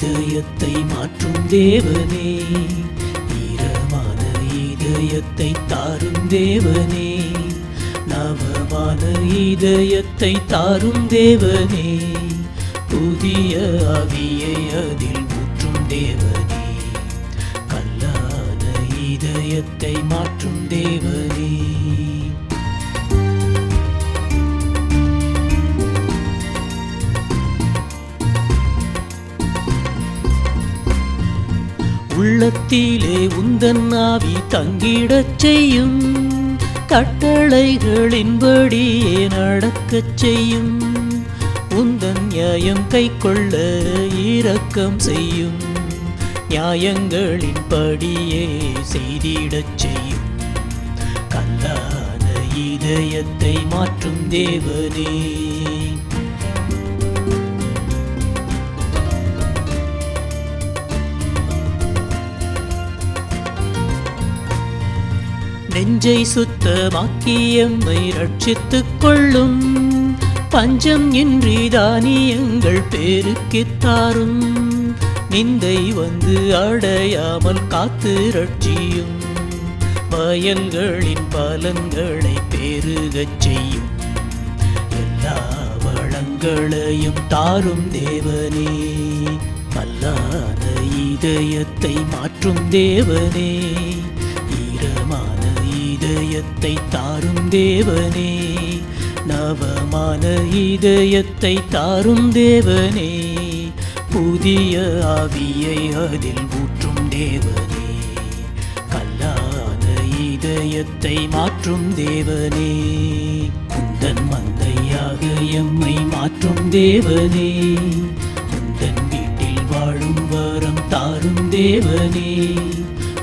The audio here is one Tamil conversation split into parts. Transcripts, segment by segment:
இதயத்தை மாற்றும் தேவனே. ஈரமான இதயத்தை தாரும் தேவனே. நவமான இதயத்தை தாரும் தேவனே. புதிய அவியை அதில் ஊற்றும் தேவனே. கல்லாத இதயத்தை மாற்றும் தேவனே. உள்ளத்திலே உந்தன் ஆவி தங்கிடச் செய்யும். கட்டளைகளின்படியே நடக்கச் செய்யும்? உந்தன் நியாயம் கை கொள்ள இரக்கம் செய்யும். நியாயங்களின்படியே செய்திடச் செய்யும். கல்லாத இதயத்தை மாற்றும் தேவனே. நெஞ்சை சுத்தமாக்கி எம்மை ரட்சித்துக் கொள்ளும். பஞ்சம் இன்றி தானியங்கள் பேருக்கித்தாரும் நிந்தை வந்து அடையாமல் காத்து ரட்சியும். வயல்களின் பலன்களை பெருகச் செய்யும். எல்லா வளங்களையும் தாரும் தேவனே. அல்லாத இதயத்தை மாற்றும் தேவனே. இதயத்தை தாரும் தேவனே நவமான இதயத்தை தாரும் தேவனே புதிய ஆவியை அதில் ஊற்றும் தேவனே. கல்லாத இதயத்தை மாற்றும் தேவனே குந்தன் மந்தையாக எம்மை மாற்றும் தேவனே. குந்தன் வீட்டில் வாழும் வரம் தாரும் தேவனே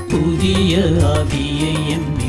புதிய ஆவியை எம்மை